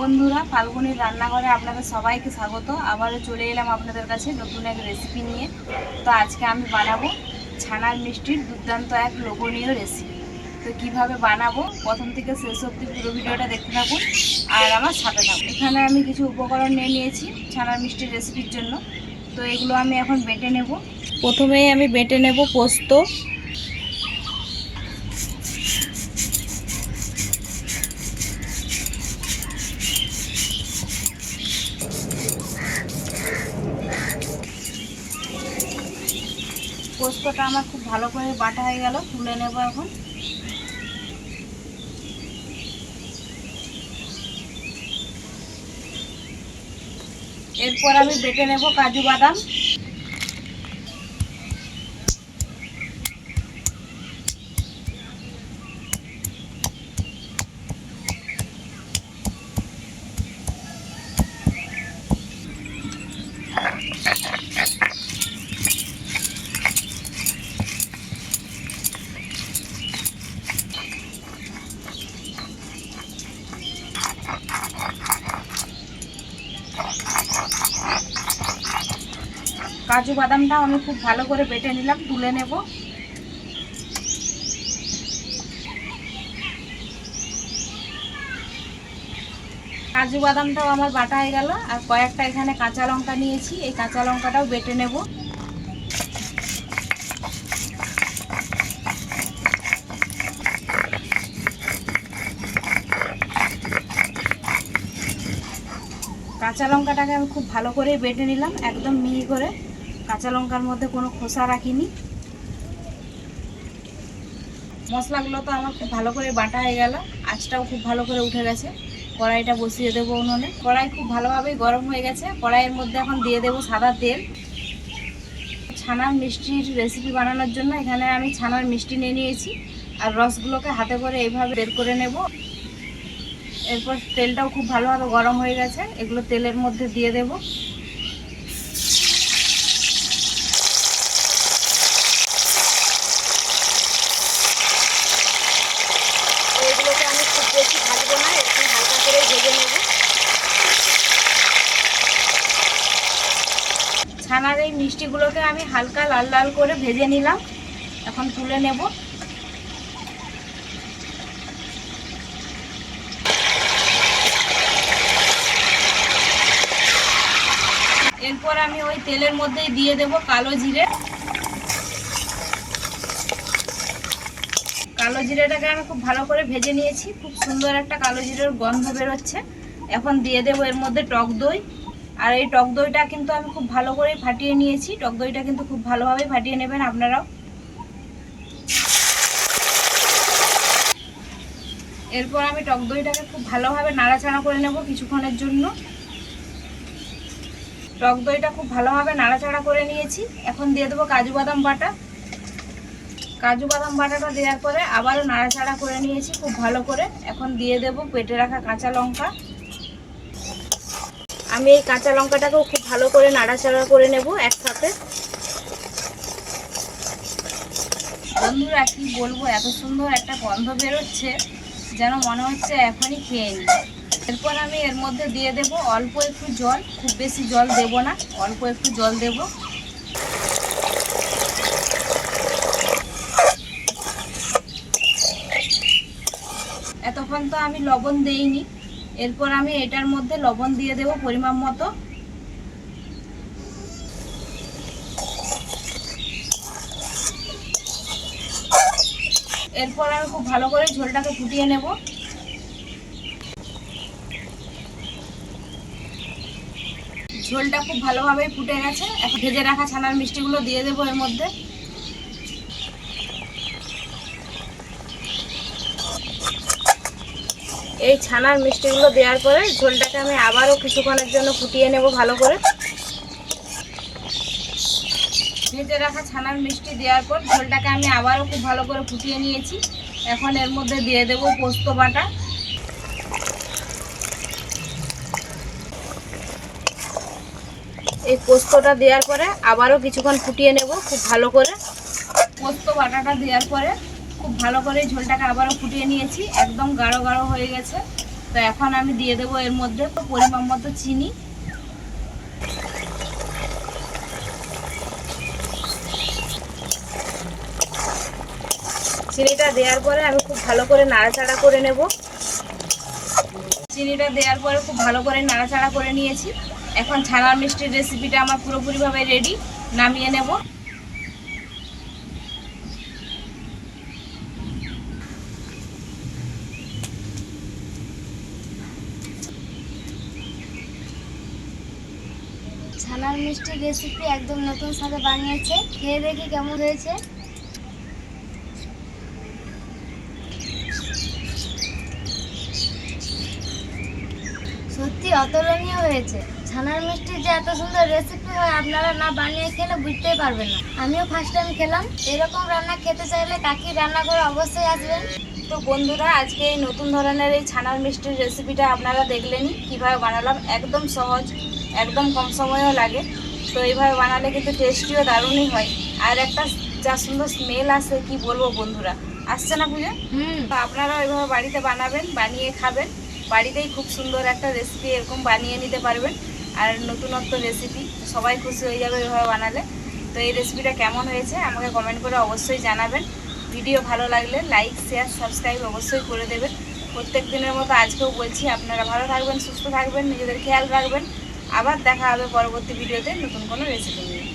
বন্ধুরা, ফাল্গুনির রান্নাঘরে আপনাদের সবাইকে স্বাগত। আবারও চলে এলাম আপনাদের কাছে নতুন এক রেসিপি নিয়ে। তো আজকে আমি বানাবো ছানার মিষ্টির দুর্দান্ত এক লোভনীয় রেসিপি তো কীভাবে বানাবো? প্রথম থেকে শেষ অবধি পুরো ভিডিওটা দেখতে থাকুন আর আমার সাথে থাকুন। এখানে আমি কিছু উপকরণ নিয়ে নিয়েছি ছানার মিষ্টির রেসিপির জন্য। তো এগুলো আমি এখন বেটে নেব। প্রথমেই আমি বেটে নেব পোস্ত পোস্তটা আমার খুব ভালো করে বাটা হয়ে গেল, তুলে নেব এখন। এরপর আমি বেটে নেব কাজু বাদাম। কাজু বাদামটাও আমি খুব ভালো করে বেটে নিলাম, তুলে নেব। কাজু বাদামটাও আমার বাটা হয়ে গেল, আর কয়েকটা এখানে কাঁচা লঙ্কা নিয়েছি, এই কাঁচা লঙ্কাটাও বেটে নেব। কাঁচা লঙ্কাটাকে আমি খুব ভালো করে বেটে নিলাম, একদম মিহি করে। কাঁচা লঙ্কার মধ্যে কোনো খোসা রাখিনি। মশলাগুলো তো আমার খুব ভালো করে বাটা হয়ে গেল, আঁচটাও খুব ভালো করে উঠে গেছে। কড়াইটা বসিয়ে দেবো উনুনে। কড়াই খুব ভালোভাবেই গরম হয়ে গেছে। কড়াইয়ের মধ্যে এখন দিয়ে দেবো সাদা তেল। ছানার মিষ্টির রেসিপি বানানোর জন্য এখানে আমি ছানার মিষ্টি নিয়ে নিয়েছি। আর রসগুলোকে হাতে করে এইভাবে বের করে নেব। এরপর তেলটাও খুব ভালোভাবে গরম হয়ে গেছে। এগুলো তেলের মধ্যে দিয়ে দেব। এগুলোকে আমি খুব বেশি হালকা করে ভেজে নেব। ছানার এই মিষ্টিগুলোকে আমি হালকা লাল লাল করে ভেজে নিলাম। এখন তুলে নেব। এরপর আমি ওই তেলের মধ্যেই দিয়ে দেব কালো জিরে। কালো জিরেটাকে আমি খুব ভালো করে ভেজে নিয়েছি। খুব সুন্দর একটা কালো জিরের গন্ধ বেরোচ্ছে। এখন দিয়ে দেবো এর মধ্যে টক দই। আর এই টক দইটা কিন্তু আমি খুব ভালো করে ফাটিয়ে নিয়েছি। টক দইটা কিন্তু খুব ভালোভাবে ফাটিয়ে নেবেন আপনারাও। এরপর আমি টক দইটাকে খুব ভালোভাবে নাড়াচাড়া করে নেব কিছুক্ষণের জন্য। টক দইটা খুব ভালোভাবে নাড়াচাড়া করে নিয়েছি। এখন দিয়ে দেবো কাজু বাদাম বাটা। কাজু বাদাম বাটাটা দেওয়ার পরে আবারও নাড়াচাড়া করে নিয়েছি খুব ভালো করে। এখন দিয়ে দেব পেটে রাখা কাঁচা লঙ্কা। আমি এই কাঁচা লঙ্কাটাকেও খুব ভালো করে নাড়াচাড়া করে নেব একসাথে বন্ধুরা, কি বলব, এত সুন্দর একটা গন্ধ বেরোচ্ছে, যেন মনে হচ্ছে এখনই খেয়ে নিই। এরপর আমি এর মধ্যে দিয়ে দেব অল্প একটু জল, খুব বেশি জল দেব না, অল্প একটু জল দেব। এতক্ষণ তো আমি লবণ দেইনি। এরপর আমি এটার মধ্যে লবণ দিয়ে দেব পরিমাণ মতো। এরপর আমি খুব ভালো করে ঝোলটাকে ফুটিয়ে নেব। ঝোলটা খুব ভালোভাবে ফুটে গেছে। ভেজে রাখা ছানার মিষ্টিগুলো দিয়ে দেবো এর মধ্যে। এই ছানার মিষ্টিগুলো দেওয়ার পরে ঝোলটাকে আমি আবারও কিছুক্ষণের জন্য ফুটিয়ে নেব ভালো করে। ভেজে রাখা ছানার মিষ্টি দেওয়ার পর ঝোলটাকে আমি আবারও খুব ভালো করে ফুটিয়ে নিয়েছি। এখন এর মধ্যে দিয়ে দেবো পোস্ত বাটা। এই পোস্তটা দেওয়ার পরে আবারও কিছুক্ষণ ফুটিয়ে নেব খুব ভালো করে। পোস্ত বাটাটা দেওয়ার পরে খুব ভালো করে ঝোলটাকে আবারও ফুটিয়ে নিয়েছি, একদম গাঢ় গাঢ় হয়ে গেছে। তো এখন আমি দিয়ে দেবো এর মধ্যে পরিমাণ মতো চিনি। চিনিটা দেওয়ার পরে আমি খুব ভালো করে নাড়াচাড়া করে নেব। চিনিটা দেওয়ার পরে খুব ভালো করে নাড়াচাড়া করে নিয়েছি। এখন ছানার মিষ্টির রেসিপিটা আমার পুরোপুরিভাবে রেডি নামিয়ে নেব। ছানার মিষ্টির রেসিপি একদম নতুন স্বাদে বানিয়েছে। খেয়ে দেখি কেমন হয়েছে। সত্যি অতুলনীয় হয়েছে। ছানার মিষ্টির যে এত সুন্দর রেসিপি হয় আপনারা না বানিয়ে খেলে বুঝতেই পারবেন না। আমিও ফার্স্ট টাইম খেলাম। এরকম রান্না খেতে চাইলে কাকি রান্না করে অবশ্যই আসবেন। তো বন্ধুরা আজকে এই নতুন ধরনের এই ছানার মিষ্টির রেসিপিটা আপনারা দেখলেনই কীভাবে বানালাম। একদম সহজ একদম কম সময়ও লাগে। তো এইভাবে বানালে কিন্তু টেস্টিও দারুণই হয়। আর একটা যা সুন্দর স্মেল আসে কি বলব বন্ধুরা? আসছে না পুজো? হুম। তো আপনারা ওইভাবে বাড়িতে বানাবেন বানিয়ে খাবেন। বাড়িতেই খুব সুন্দর একটা রেসিপি এরকম বানিয়ে নিতে পারবেন। আর নতুনত্ব রেসিপি সবাই খুশি হয়ে যাবে ওইভাবে বানালে। তো এই রেসিপিটা কেমন হয়েছে আমাকে কমেন্ট করে অবশ্যই জানাবেন। ভিডিও ভালো লাগলে লাইক শেয়ার সাবস্ক্রাইব অবশ্যই করে দেবেন। প্রত্যেক দিনের মতো আজকেও বলছি, আপনারা ভালো থাকবেন, সুস্থ থাকবেন, নিজেদের খেয়াল রাখবেন। আবার দেখা হবে পরবর্তী ভিডিওতে নতুন কোনো রেসিপি নিয়ে।